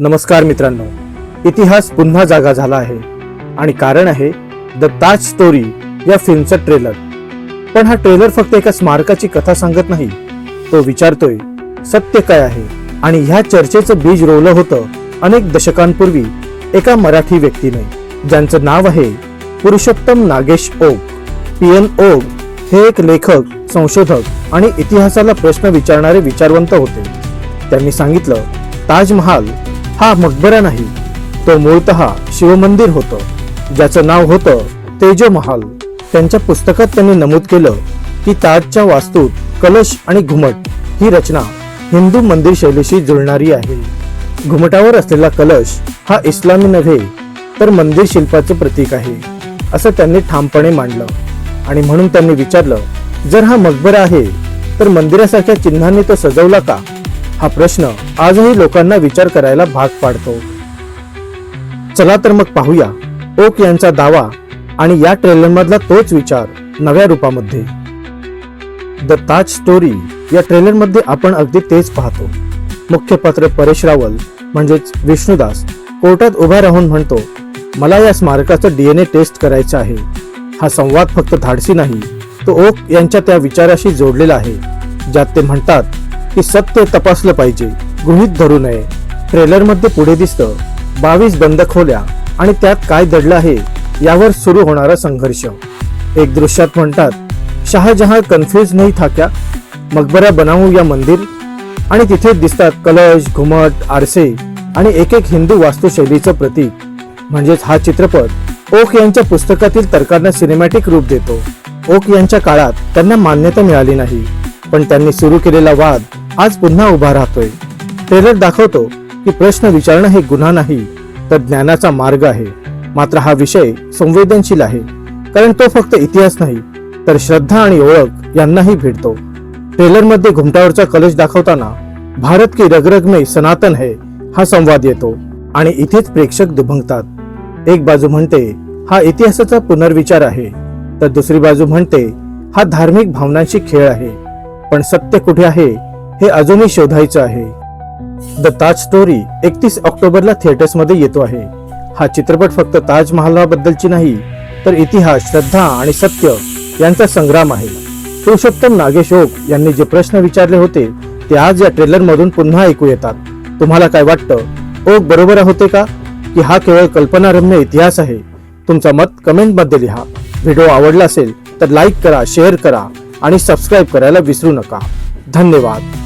नमस्कार मित्रांनो इतिहास पुन्हा जागा झाला आहे आणि कारण आहे द ताज स्टोरी या फिल्मचा ट्रेलर पण हा ट्रेलर फक्त एका स्मारकाची कथा सांगत नाही. तो विचारतोय सत्य काय आहे? आणि ह्या चर्चेचं बीज रोवलं होतं अनेक दशकांपूर्वी एका मराठी व्यक्तीने ज्यांचं नाव आहे पुरुषोत्तम नागेश ओक. पी एन ओग हे एक लेखक संशोधक आणि इतिहासाला प्रश्न विचारणारे विचारवंत होते. त्यांनी सांगितलं ताजमहाल हा मकबरा नाही तो मूळतः शिवमंदिर होतं. ज्याचं नाव होतं तेजो महाल त्यांच्या पुस्तकात त्यांनी नमूद केलं की ताजच्या वास्तूत कलश आणि घुमट ही रचना हिंदू मंदिर शैलीशी जुळणारी आहे. घुमटावर असलेला कलश हा इस्लामी नव्हे तर मंदिर शिल्पाचं प्रतीक आहे असं त्यांनी ठामपणे मांडलं. आणि म्हणून त्यांनी विचारलं जर हा मकबरा आहे तर मंदिरासारख्या चिन्हांनी तो सजवला का? हा प्रश्न आजही लोकांना विचार करायला भाग पाडतो. चला तर मग पाहूया. ओक यांचा दावा आणि या ट्रेलर मधला तोच विचार नव्या रूपामध्ये. द ताज स्टोरी या ट्रेलरमध्ये आपण अगदी तेच पाहतो. मुख्य पात्र परेश रावल म्हणजेच विष्णुदास कोर्टात उभा राहून म्हणतो मला या स्मारकाचं डीएनए टेस्ट करायचं आहे. हा संवाद फक्त धाडसी नाही तो ओक यांच्या त्या विचाराशी जोडलेला आहे ज्यात ते म्हणतात की सत्य तपासलं पाहिजे. गृहित धरू नये. ट्रेलरमध्ये पुढे दिसतं बावीस बंद खोल्या आणि त्यात काय दडलं आहे यावर सुरू होणारा संघर्ष. एक दृश्यात म्हणतात शहाजहां कन्फ्युज नाही थाक्या. मकबरा बनावू या मंदिर. आणि तिथे दिसतात कलश घुमट आरसे आणि एक एक हिंदू वास्तुशैलीचं प्रतीक. म्हणजेच हा चित्रपट ओक यांच्या पुस्तकातील तर्कांना सिनेमॅटिक रूप देतो. ओक यांच्या काळात त्यांना मान्यता मिळाली नाही. पण त्यांनी सुरू केलेला वाद आज पुन्हा उभा राहतोय. ट्रेलर दाखवतो की प्रश्न विचारणं हे गुन्हा नाही तर ज्ञानाचा मार्ग आहे. मात्र हा विषय संवेदनशील आहे कारण तो फक्त इतिहास नाही तर श्रद्धा आणि ओळख यांनाही भिडतो. ट्रेलरमध्ये घुमटावरचा कलश दाखवताना भारत की रगरग में सनातन है हा संवाद येतो. आणि इथेच प्रेक्षक दुभंगतात. एक बाजू म्हणते हा इतिहासाचा पुनर्विचार आहे. तर दुसरी बाजू म्हणते हा धार्मिक भावनांशी खेळ आहे. पण सत्य कुठे आहे हे अजूनही शोधायचं आहे. द ताज स्टोरी एकतीस ऑक्टोबरला थिएटर्समध्ये येतो आहे. हा चित्रपट फक्त ताजमहालाबद्दलची नाही तर इतिहास श्रद्धा आणि सत्य यांचा संग्राम आहे. पुरुषोत्तम नागेश ओक यांनी जे प्रश्न विचारले होते ते आज या ट्रेलरमधून पुन्हा ऐकू येतात. तुम्हाला काय वाटतं? ओक बरोबर होते का? की हा केवळ कल्पनारम्य इतिहास आहे? तुमचं मत कमेंटमध्ये लिहा. व्हिडिओ आवडला असेल तर लाईक करा शेअर करा आणि सबस्क्राईब करायला विसरू नका. धन्यवाद.